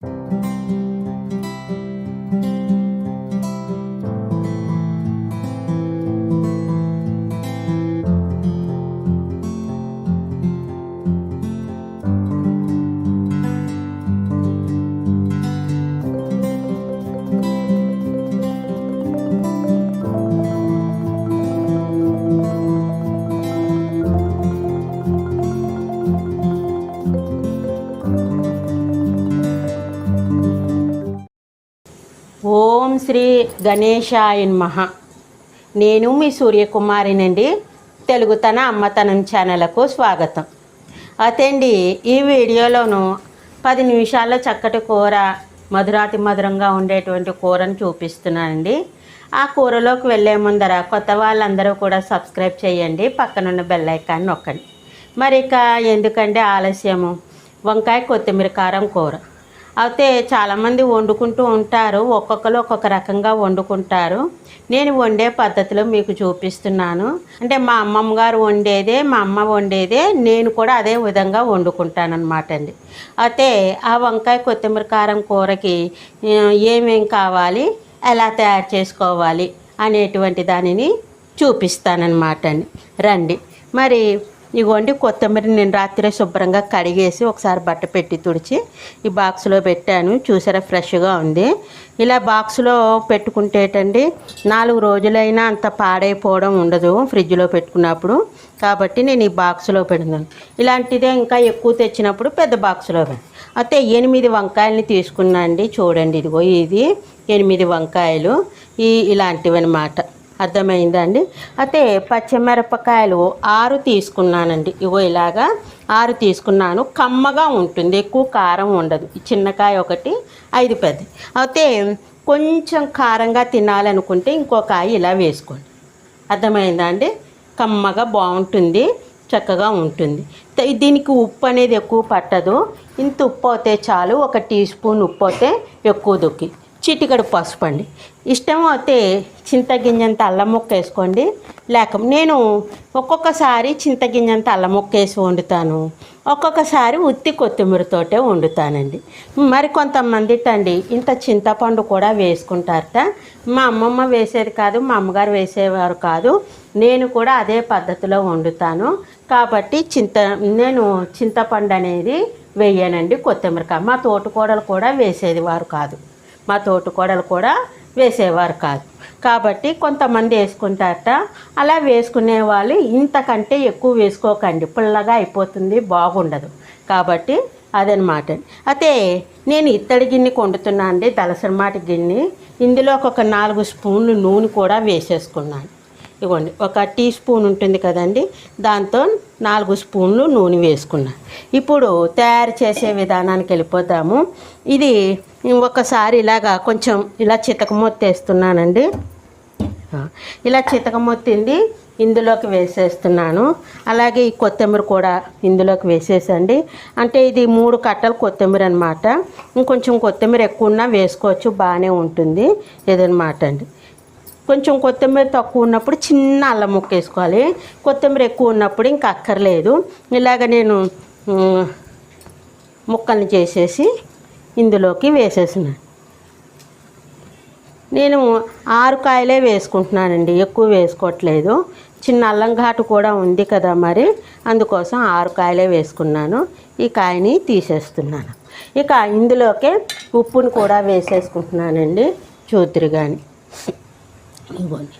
Música Shri గణేశాయ మహా నేను మీ సూర్యకుమారినండి. తెలుగుతన అమ్మతనం ఛానల్కు స్వాగతం. అతండి ఈ వీడియోలోను పది నిమిషాల్లో చక్కటి కూర మధురాతి మధురంగా ఉండేటువంటి కూరను చూపిస్తున్నానండి. ఆ కూరలోకి వెళ్ళే ముందర కొత్త వాళ్ళందరూ కూడా సబ్స్క్రైబ్ చేయండి. పక్కనున్న బెల్ ఐకాన్ నొక్కండి. మరి ఇక ఎందుకంటే ఆలస్యము? వంకాయ కొత్తిమీర కారం కూర. అయితే చాలామంది వండుకుంటూ ఉంటారు. ఒక్కొక్కరు ఒక్కొక్క రకంగా వండుకుంటారు. నేను వండే పద్ధతిలో మీకు చూపిస్తున్నాను. అంటే మా అమ్మమ్మ గారు వండేదే మా అమ్మ వండేదే నేను కూడా అదే విధంగా వండుకుంటాను అనమాట అండి. అయితే ఆ వంకాయ కొత్తిమీర కారం కూరకి ఏమేం కావాలి ఎలా తయారు చేసుకోవాలి అనేటువంటి దానిని చూపిస్తానన్నమాట అండి. రండి. మరి ఇగోండి కొత్తిమీర నేను రాత్రి శుభ్రంగా కడిగేసి ఒకసారి బట్ట పెట్టి తుడిచి ఈ బాక్స్లో పెట్టాను. చూసారా ఫ్రెష్గా ఉంది. ఇలా బాక్స్లో పెట్టుకుంటేటండి నాలుగు రోజులైనా అంత పాడైపోవడం ఉండదు ఫ్రిడ్జ్లో పెట్టుకున్నప్పుడు. కాబట్టి నేను ఈ బాక్స్లో పెడుతున్నాను. ఇలాంటిదే ఇంకా ఎక్కువ తెచ్చినప్పుడు పెద్ద బాక్స్లో అయితే ఎనిమిది వంకాయలని తీసుకున్నా అండి. చూడండి ఇదిగో ఇది ఎనిమిది వంకాయలు. ఈ ఇలాంటివి అనమాట అర్థమైందా అండి? అయితే పచ్చిమిరపకాయలు ఆరు తీసుకున్నానండి. ఇగో ఇలాగా ఆరు తీసుకున్నాను. కమ్మగా ఉంటుంది. ఎక్కువ కారం ఉండదు. చిన్నకాయ ఒకటి ఐదు పెద్ద. అయితే కొంచెం కారంగా తినాలనుకుంటే ఇంకో కాయ ఇలా వేసుకోండి. అర్థమైందా అండి? కమ్మగా బాగుంటుంది. చక్కగా ఉంటుంది. దీనికి ఉప్పు అనేది ఎక్కువ పట్టదు. ఇంత ఉప్పు అయితే చాలు. ఒక టీ స్పూన్ ఉప్పు అయితే ఎక్కువ దుక్కి. చిటికడు పసుపు అండి. ఇష్టం అయితే చింతగింజంత అల్లం ముక్క వేసుకోండి. లేక నేను ఒక్కొక్కసారి చింతగింజంత అల్లం ముక్క వేసి వండుతాను. ఒక్కొక్కసారి ఉత్తి కొత్తిమీరతోటే వండుతానండి. మరి కొంతమంది అండి ఇంత చింతపండు కూడా వేసుకుంటారట. మా అమ్మమ్మ వేసేది కాదు మా అమ్మగారు వేసేవారు కాదు. నేను కూడా అదే పద్ధతిలో వండుతాను. కాబట్టి చింత నేను చింతపండు అనేది వేయనండి కొత్తిమీరకాయ మా తోటకూడలు కూడా వేసేది వారు కాదు. మా తోటకూడలు కూడా వేసేవారు కాదు. కాబట్టి కొంతమంది వేసుకుంటారట. అలా వేసుకునే వాళ్ళు ఇంతకంటే ఎక్కువ వేసుకోకండి. పుల్లగా అయిపోతుంది బాగుండదు. కాబట్టి అదనమాట. అయితే నేను ఇత్తడి గిన్నె కొండుతున్నా అండి దలసరమాటి గిన్నె. ఇందులో ఒక నాలుగు స్పూన్లు నూనె కూడా వేసేసుకున్నాను. ఇవ్వండి ఒక టీ స్పూన్ ఉంటుంది కదండి దాంతో నాలుగు స్పూన్లు నూనె వేసుకున్నాను ఇప్పుడు తయారు చేసే విధానానికి వెళ్ళిపోతాము. ఇది ఒకసారి ఇలాగా కొంచెం ఇలా చితకమొత్తేస్తున్నానండి ఆ, ఇలా చితకమొత్తింది ఇందులోకి వేసేస్తున్నాను. అలాగే ఈ కొత్తిమీర కూడా ఇందులోకి వేసేసండి. అంటే ఇది మూడు కట్టలు కొత్తిమీర అనమాట ఇంకొంచెం కొత్తిమీర ఎక్కువ ఉన్నా వేసుకోవచ్చు బాగానే ఉంటుంది. ఇదనమాట అండి. కొంచెం కొత్తిమీర తక్కువ ఉన్నప్పుడు చిన్న అల్లం ముక్క వేసుకోవాలి. కొత్తిమీర ఎక్కువ ఉన్నప్పుడు ఇంకా అక్కర్లేదు. ఇలాగ నేను ముక్కల్ని చేసేసి ఇందులోకి వేసేసినాను నేను ఆరు కాయలే వేసుకుంటున్నానండి. ఎక్కువ వేసుకోవట్లేదు. చిన్న అల్లం ఘాటు కూడా ఉంది కదా మరి. అందుకోసం ఆరు కాయలే వేసుకున్నాను. ఈ కాయని తీసేస్తున్నాను. ఇక ఇందులోకే ఉప్పును కూడా వేసేసుకుంటున్నానండి. చూతురు కానీ ఇవ్వండి.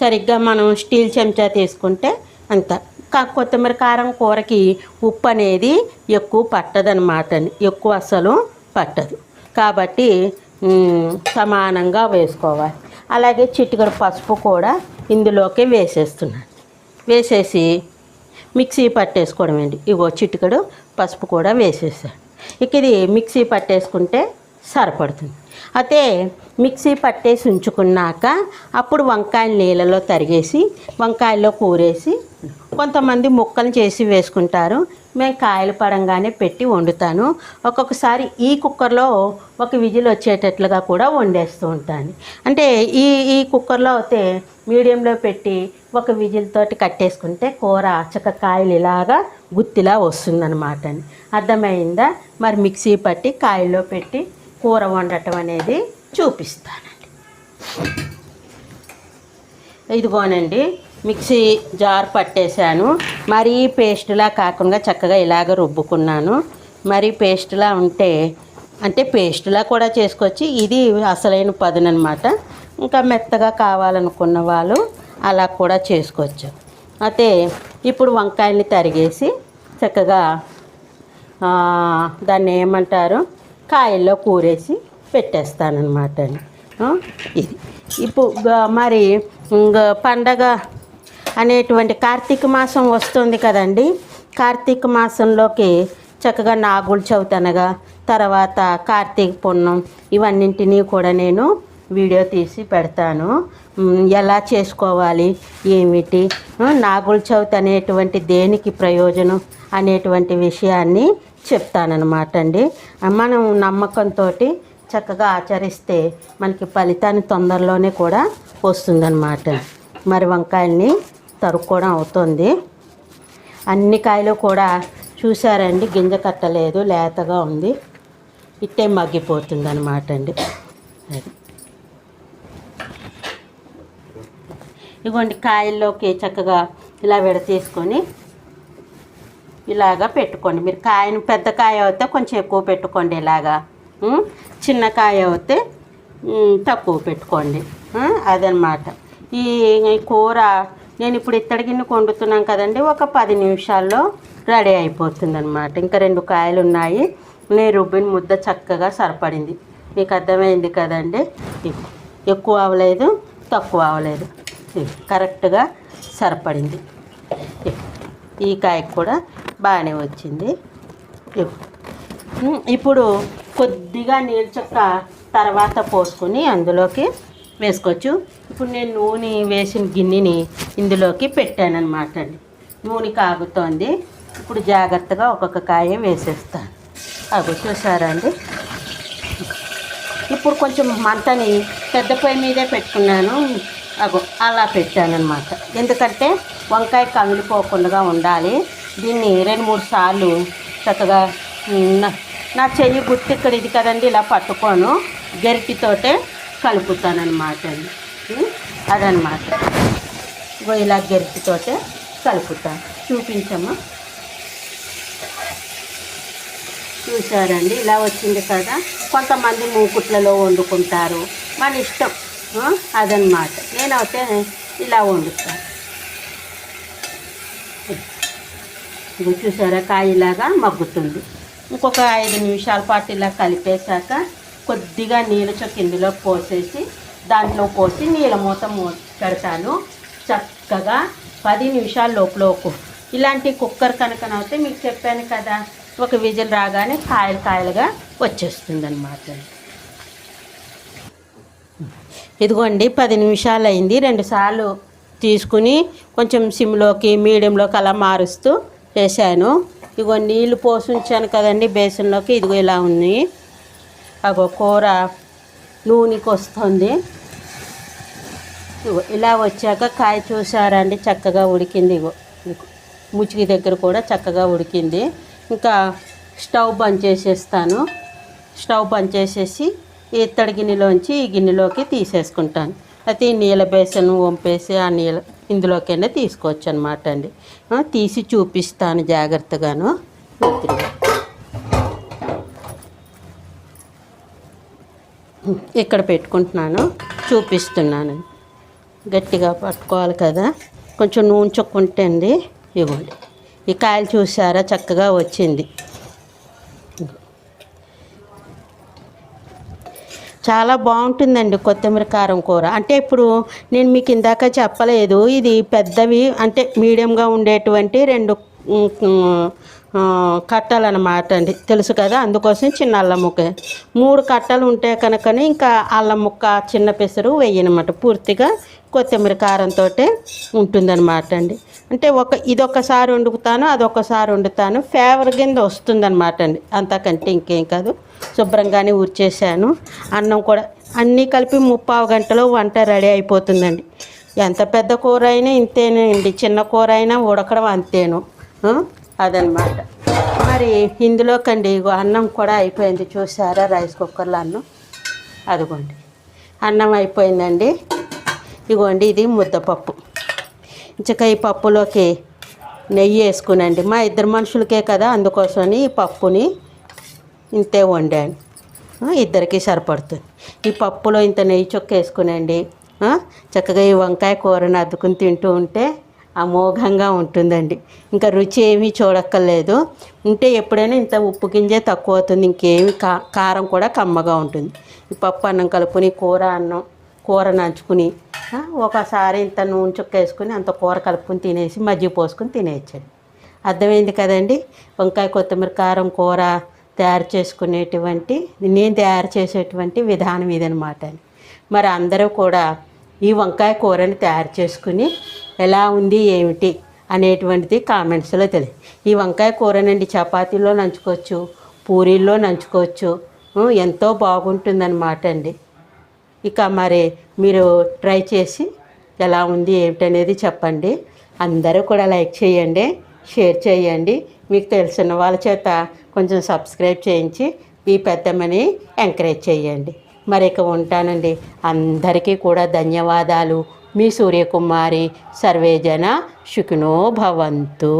సరిగ్గా మనం స్టీల్ చెంచా తీసుకుంటే అంత. కొత్తిమీర కారం కూరకి ఉప్పు అనేది ఎక్కువ పట్టదనమాట ఎక్కువ అసలు పట్టదు. కాబట్టి సమానంగా వేసుకోవాలి. అలాగే చిటికడు పసుపు కూడా ఇందులోకి వేసేస్తున్నాను. వేసేసి మిక్సీ పట్టేసుకోవడం అండి. ఇగో చిటికెడు పసుపు కూడా వేసేసాను. ఇక ఇది మిక్సీ పట్టేసుకుంటే సరిపడుతుంది. అయితే మిక్సీ పట్టేసి ఉంచుకున్నాక అప్పుడు వంకాయలు నీళ్ళలో తరిగేసి వంకాయల్లో కూరేసి కొంతమంది ముక్కలు చేసి వేసుకుంటారు. మేము కాయలు పడంగానే పెట్టి వండుతాను. ఒక్కొక్కసారి ఈ కుక్కర్లో ఒక విజిల్ వచ్చేటట్లుగా కూడా వండేస్తూ ఉంటాను. అంటే ఈ ఈ కుక్కర్లో అయితే మీడియంలో పెట్టి ఒక విజిల్ తోటి కట్టేసుకుంటే కూర చక్క కాయలు ఇలాగా గుత్తిలా వస్తుందన్నమాట అని. అర్థమైందా? మరి మిక్సీ పట్టి కాయల్లో పెట్టి కూర వండటం అనేది చూపిస్తానండి. ఇదిగోనండి మిక్సీ జార్ పట్టేశాను. మరీ పేస్ట్లా కాకుండా చక్కగా ఇలాగ రుబ్బుకున్నాను. మరీ పేస్ట్లా ఉంటే అంటే పేస్ట్లా కూడా చేసుకోవచ్చు. ఇది అసలైన పదునమాట ఇంకా మెత్తగా కావాలనుకున్న వాళ్ళు అలా కూడా చేసుకోవచ్చు. అయితే ఇప్పుడు వంకాయల్ని తరిగేసి చక్కగా దాన్ని ఏమంటారు? కాయల్లో కూరేసి పెట్టేస్తానమాట ఇది. ఇప్పుడు మరి పండగ అనేటువంటి కార్తీక మాసం వస్తుంది కదండి. కార్తీక మాసంలోకి చక్కగా నాగుల చవితి అనగా తర్వాత కార్తీక పున్నం ఇవన్నింటినీ కూడా నేను వీడియో తీసి పెడతాను. ఎలా చేసుకోవాలి ఏమిటి నాగుల చవితి అనేటువంటి దేనికి ప్రయోజనం అనేటువంటి విషయాన్ని చెప్తానన్నమాట అండి మనం నమ్మకంతో చక్కగా ఆచరిస్తే మనకి ఫలితాన్ని తొందరలోనే కూడా వస్తుందన్నమాట. మరి వంకాయల్ని తరుక్కోవడం అవుతుంది. అన్ని కాయలు కూడా చూసారండి గింజ కట్టలేదు లేతగా ఉంది. ఇట్టే మగ్గిపోతుంది అనమాట అండి అది ఇగోండి కాయల్లోకి చక్కగా ఇలా విడతీసుకొని ఇలాగా పెట్టుకోండి. మీరు కాయను పెద్ద కాయ అయితే కొంచెం ఎక్కువ పెట్టుకోండి ఇలాగా. చిన్న కాయ అయితే తక్కువ పెట్టుకోండి. అదనమాట. ఈ కూర నేను ఇప్పుడు ఇత్తడి గిన్నె వండుతున్నాం కదండి ఒక పది నిమిషాల్లో రెడీ అయిపోతుంది అనమాట ఇంకా రెండు కాయలు ఉన్నాయి. నేను రుబ్బిన ముద్ద చక్కగా సరిపడింది. మీకు అర్థమైంది కదండి? ఎక్కువ అవ్వలేదు తక్కువ అవ్వలేదు కరెక్ట్గా సరిపడింది. ఈ కాయకు కూడా బాగానే వచ్చింది. ఇప్పుడు కొద్దిగా నీళ్ళు చొక్క తర్వాత పోసుకొని అందులోకి వేసుకోవచ్చు. ఇప్పుడు నేను నూనె వేసిన గిన్నెని ఇందులోకి పెట్టానమాట అండి. నూనె కాగుతోంది. ఇప్పుడు జాగ్రత్తగా ఒక్కొక్క కాయ వేసేస్తాను. అవి చూసారా అండి? ఇప్పుడు కొంచెం మంటని పెద్ద పొయ్యి మీదే పెట్టుకున్నాను. అగో అలా పెట్టానమాట ఎందుకంటే వంకాయ కమిలిపోకుండా ఉండాలి. దీన్ని రెండు మూడు సార్లు చక్కగా నా- చెయ్యి గుర్తు ఇక్కడ ఇది కదండి ఇలా పట్టుకోను. గరిటితోటే కలుపుతానన్నమాట అది. అదనమాట ఇలా గరిటితోటే కలుపుతాను. చూపించమ్మా. చూసారండి ఇలా వచ్చింది కదా. కొంతమంది మూకుట్లలో వండుకుంటారు. మన ఇష్టం అదనమాట నేనైతే ఇలా వండుతాను. ఇది చూసారా? కాయలాగా మగ్గుతుంది. ఇంకొక ఐదు నిమిషాల పాటు ఇలా కలిపేశాక కొద్దిగా నీళ్ళు చొక్క ఇందులో పోసేసి దాంట్లో పోసి నీళ్ళ మూత మూ పెడతాను. చక్కగా పది నిమిషాల లోపల ఇలాంటి కుక్కర్ కనుకనైతే మీకు చెప్పాను కదా ఒక విజిల్ రాగానే కాయలు కాయలుగా వచ్చేస్తుంది అనమాట ఇదిగోండి పది నిమిషాలు అయింది రెండుసార్లు తీసుకుని కొంచెం సిమ్లోకి మీడియంలోకి అలా మారుస్తూ వేసాను ఇగో నీళ్ళు పోసి ఉంచాను కదండి బేసన్లోకి. ఇదిగో ఇలా ఉంది. అగో కూర నూనెకి వస్తుంది ఇగో ఇలా వచ్చాక కాయ చూసారండి చక్కగా ఉడికింది. ఇగో ఇగో. దగ్గర కూడా చక్కగా ఉడికింది. ఇంకా స్టవ్ బంద్ చేసేస్తాను. స్టవ్ బంద్ చేసేసి ఇత్తడి గిన్నెలోంచి ఈ గిన్నెలోకి తీసేసుకుంటాను. అయితే ఈ నీళ్ళ బేసన్ వంపేసి ఆ నీళ్ళ ఇందులోకైనా తీసుకోవచ్చు అనమాట అండి తీసి చూపిస్తాను జాగ్రత్తగాను. ఇక్కడ పెట్టుకుంటున్నాను. చూపిస్తున్నాను. గట్టిగా పట్టుకోవాలి కదా. కొంచెం నూనె చొక్కుంటండి. ఇవ్వండి. ఈ కాయలు చూసారా? చక్కగా వచ్చింది. చాలా బాగుంటుందండి కొత్తిమీర కారం కూర. అంటే ఇప్పుడు నేను మీకు ఇందాక చెప్పలేదు ఇది పెద్దవి అంటే మీడియంగా ఉండేటువంటి రెండు కట్టలు ఉమ్, కట్టాలన్నమాట అండి. తెలుసు కదా? అందుకోసం చిన్న అల్లం ముక్క. మూడు కట్టలు ఉంటే కనుకనే ఇంకా అల్లం ముక్క చిన్న పెసరు వేయనమాట. పూర్తిగా కొత్తిమీర కారంతో ఉంటుందన్నమాట అండి. అంటే ఒక ఇదొకసారి వండుతాను అదొకసారి వండుతాను. ఫేవర్ కింద వస్తుందన్నమాట అండి. అంతకంటే ఇంకేం కాదు. శుభ్రంగానే ఊర్చేసాను అన్నం కూడా అన్నీ కలిపి ముప్పావు గంటలో వంట రెడీ అయిపోతుందండి. ఎంత పెద్ద కూర అయినా ఇంతేనండి. చిన్న కూర అయినా ఉడకడం అంతేను. అదనమాట మరి ఇందులోకండి అన్నం కూడా అయిపోయింది. చూసారా రైస్ కుక్కర్లో అన్నం? అదిగోండి. అన్నం అయిపోయిందండి. ఇగోండి ఇది ముద్దపప్పు. ఇంచక ఈ పప్పులోకి నెయ్యి వేసుకునండి. మా ఇద్దరు మనుషులకే కదా అందుకోసమని ఈ పప్పుని ఇంతే వండాను. ఇద్దరికి సరిపడుతుంది. ఈ పప్పులో ఇంత నెయ్యి చొక్క వేసుకునండి చక్కగా ఈ వంకాయ కూరని అద్దుకుని తింటూ ఉంటే అమోఘంగా ఉంటుందండి. ఇంకా రుచి ఏమీ చూడక్కర్లేదు. ఉంటే ఎప్పుడైనా ఇంత ఉప్పు గింజే తక్కువ అవుతుంది ఇంకేమి కా కారం కూడా కమ్మగా ఉంటుంది. ఈ పప్పు అన్నం కలుపుని కూర అన్నం కూర నంచుకుని ఒకసారి ఇంత నూనె చుక్క వేసుకుని అంత కూర కలుపుకుని తినేసి మజ్జిగ పోసుకుని తినేయచ్చండి. అర్థమైంది కదండి? వంకాయ కొత్తిమీర కారం కూర తయారు చేసుకునేటువంటి నేను తయారు చేసేటువంటి విధానం ఇదనమాట మరి అందరూ కూడా ఈ వంకాయ కూరని తయారు చేసుకుని ఎలా ఉంది ఏమిటి అనేటువంటిది కామెంట్స్లో తెలియదు ఈ వంకాయ కూరనండి చపాతీలో నంచుకోవచ్చు పూరీల్లో నంచుకోవచ్చు ఎంతో బాగుంటుందన్నమాట అండి. ఇక మరి మీరు ట్రై చేసి ఎలా ఉంది ఏమిటనేది చెప్పండి. అందరూ కూడా లైక్ చేయండి. షేర్ చేయండి. మీకు తెలిసిన వాళ్ళ చేత కొంచెం సబ్స్క్రైబ్ చేయించి ఈ పెద్దమ్మని ఎంకరేజ్ చేయండి. మరి ఇక ఉంటానండి. అందరికీ కూడా ధన్యవాదాలు. మీ సూర్యకుమారి సర్వేజన సుఖినో భవంతు.